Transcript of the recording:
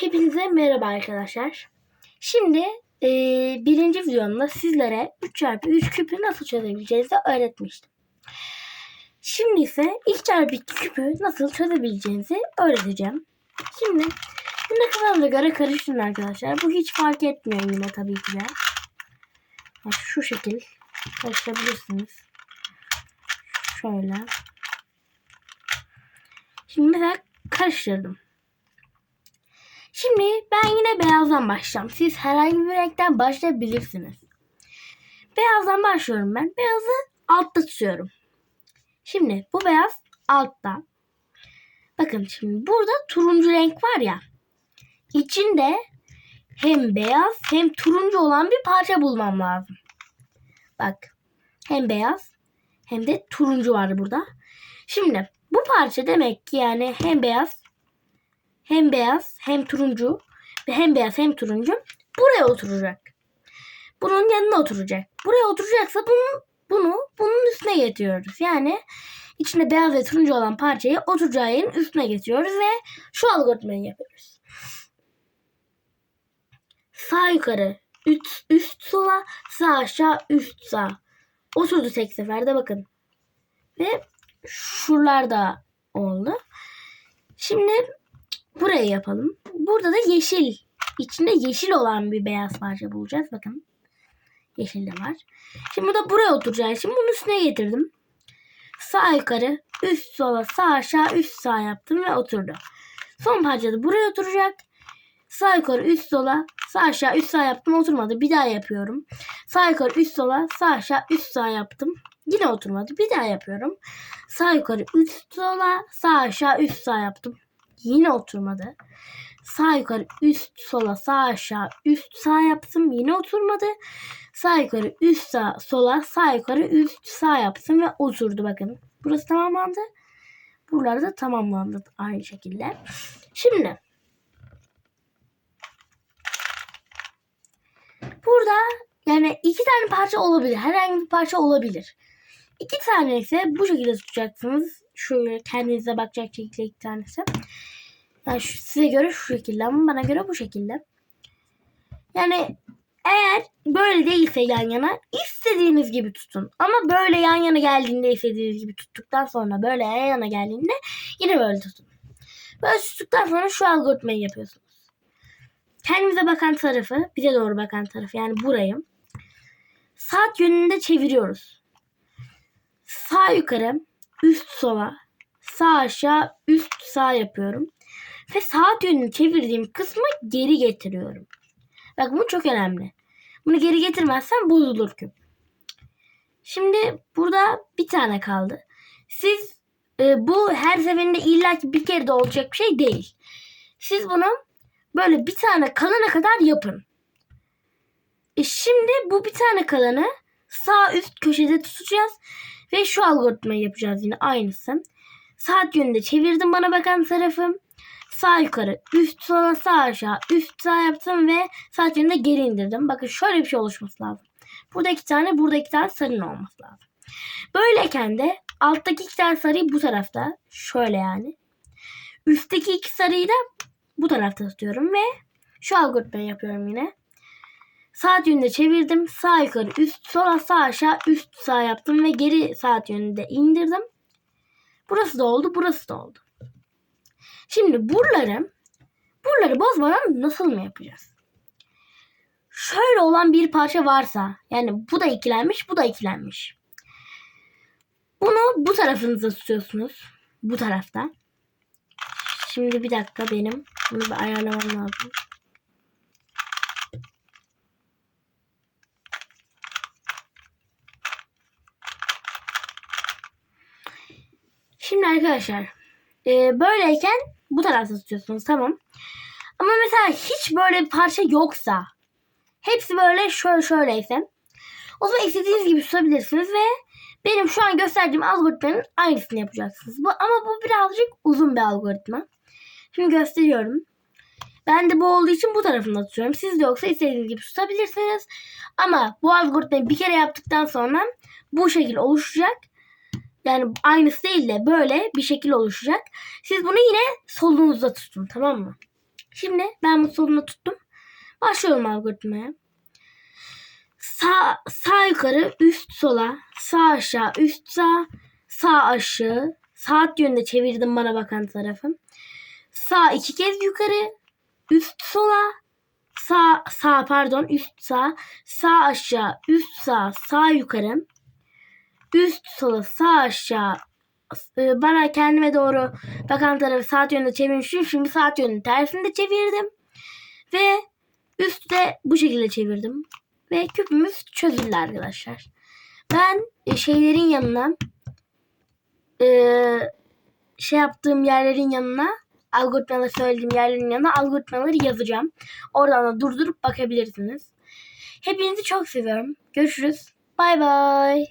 Hepinize merhaba arkadaşlar. Şimdi e, birinci videomda sizlere 3x3 küpü nasıl çözebileceğinizi öğretmiştim. Şimdi ise 2x2 küpü nasıl çözebileceğinizi öğreteceğim. Şimdi ne kafanıza göre karıştırın arkadaşlar. Bu hiç fark etmiyor yine tabii ki de. Şu şekil karıştırabilirsiniz. Şöyle. Şimdi mesela karıştırdım. Şimdi ben yine beyazdan başlayacağım. Siz herhangi bir renkten başlayabilirsiniz. Beyazdan başlıyorum ben. Beyazı altta tutuyorum. Şimdi bu beyaz altta. Bakın şimdi burada turuncu renk var ya. İçinde hem beyaz hem turuncu olan bir parça bulmam lazım. Bak. Hem beyaz hem de turuncu var burada. Şimdi bu parça demek ki yani hem beyaz hem beyaz hem turuncu ve hem beyaz hem turuncu buraya oturacak. Bunun yanına oturacak. Buraya oturacaksa bunu, bunu bunun üstüne getiriyoruz. Yani içinde beyaz ve turuncu olan parçayı oturacağı yerin üstüne getiriyoruz ve şu algoritmayı yapıyoruz. Sağ yukarı, üst, üst sola, sağ aşağı, üst sağ. Oturdu tek seferde bakın. Ve şuralarda oldu. Şimdi burayı yapalım. Burada da yeşil. İçinde yeşil olan bir beyaz parça bulacağız. Bakın. Yeşil de var. Şimdi bu da buraya oturacak. Şimdi bunun üstüne getirdim. Sağ yukarı, üst sola, sağ aşağı, üst sağ yaptım ve oturdu. Son parça da buraya oturacak. Sağ yukarı, üst sola, sağ aşağı, üst sağ yaptım. Oturmadı. Bir daha yapıyorum. Sağ yukarı, üst sola, sağ aşağı, üst sağ yaptım. Yine oturmadı. Bir daha yapıyorum. Sağ yukarı, üst sola, sağ aşağı, üst sağ yaptım. Yine oturmadı. Sağ yukarı üst sola sağ aşağı üst sağ yaptım. Yine oturmadı. Sağ yukarı üst sağ sola sağ yukarı üst sağ yaptım ve oturdu bakın. Burası tamamlandı. Buralar da tamamlandı aynı şekilde. Şimdi burada yani iki tane parça olabilir. Herhangi bir parça olabilir. İki tane ise bu şekilde tutacaksınız. Şöyle kendinize bakacak şekilde iki tanesi. Yani size göre şu şekilde ama bana göre bu şekilde. Yani eğer böyle değilse yan yana istediğiniz gibi tutun. Ama böyle yan yana geldiğinde istediğiniz gibi tuttuktan sonra böyle yan yana geldiğinde yine böyle tutun. Böyle tuttuktan sonra şu algoritmayı yapıyorsunuz. Kendimize bakan tarafı, bize doğru bakan tarafı yani burayı saat yönünde çeviriyoruz. Sağ yukarı, üst sola, sağ aşağı, üst sağ yapıyorum. Ve saat yönünü çevirdiğim kısmı geri getiriyorum. Bak bu çok önemli. Bunu geri getirmezsen bozulur küp. Şimdi burada bir tane kaldı. Siz e, bu her seferinde illaki bir kere de olacak bir şey değil. Siz bunu böyle bir tane kalana kadar yapın. E şimdi bu bir tane kalanı sağ üst köşede tutacağız. Ve şu algoritmayı yapacağız yine aynısı. Saat yönünde çevirdim bana bakan tarafım. Sağ yukarı, üst sola, sağ aşağı, üst sağ yaptım ve saat yönünde geri indirdim. Bakın şöyle bir şey oluşması lazım. Burada iki tane, burada iki tane sarının olması lazım. Böyleyken de alttaki iki tane sarıyı bu tarafta. Şöyle yani. Üstteki iki sarıyı da bu tarafta tutuyorum ve şu algoritmayı yapıyorum yine. Saat yönünde çevirdim. Sağ yukarı, üst sola, sağ aşağı, üst sağ yaptım ve geri saat yönünde indirdim. Burası da oldu, burası da oldu. Şimdi buraları, buraları bozmadan nasıl mı yapacağız? Şöyle olan bir parça varsa, yani bu da ikilenmiş, bu da ikilenmiş. Bunu bu tarafınıza tutuyorsunuz. Bu tarafta. Şimdi bir dakika benim bunu bir ayarlamam lazım. Şimdi arkadaşlar e, böyleyken bu tarafta tutuyorsunuz tamam. Ama mesela hiç böyle bir parça yoksa hepsi böyle şöyle şöyleyse o zaman istediğiniz gibi tutabilirsiniz ve benim şu an gösterdiğim algoritmanın aynısını yapacaksınız. Bu, ama bu birazcık uzun bir algoritma. Şimdi gösteriyorum. Ben de bu olduğu için bu tarafında tutuyorum. Siz de yoksa istediğiniz gibi tutabilirsiniz. Ama bu algoritmayı bir kere yaptıktan sonra bu şekil oluşacak. Yani aynısı değil de böyle bir şekil oluşacak. Siz bunu yine solunuzda tutun tamam mı? Şimdi ben bu solunu tuttum. Başlıyorum algoritmaya. Sağ, sağ yukarı, üst sola, sağ aşağı, üst sağ, sağ aşağı, saat yönünde çevirdim bana bakan tarafım. Sağ iki kez yukarı, üst sola, sağ sağ pardon, üst sağ, sağ aşağı, üst sağ, sağ yukarı, üst sola, sağ aşağı, e, bana kendime doğru bakan tarafı saat yönünde çevirmiştim. Şimdi saat yönünün tersini de çevirdim. Ve üstü de bu şekilde çevirdim. Ve küpümüz çözüldü arkadaşlar. Ben e, şeylerin yanına e, şey yaptığım yerlerin yanına algoritmaları söylediğim yerlerin yanına algoritmaları yazacağım. Oradan da durdurup bakabilirsiniz. Hepinizi çok seviyorum. Görüşürüz. Bay bay.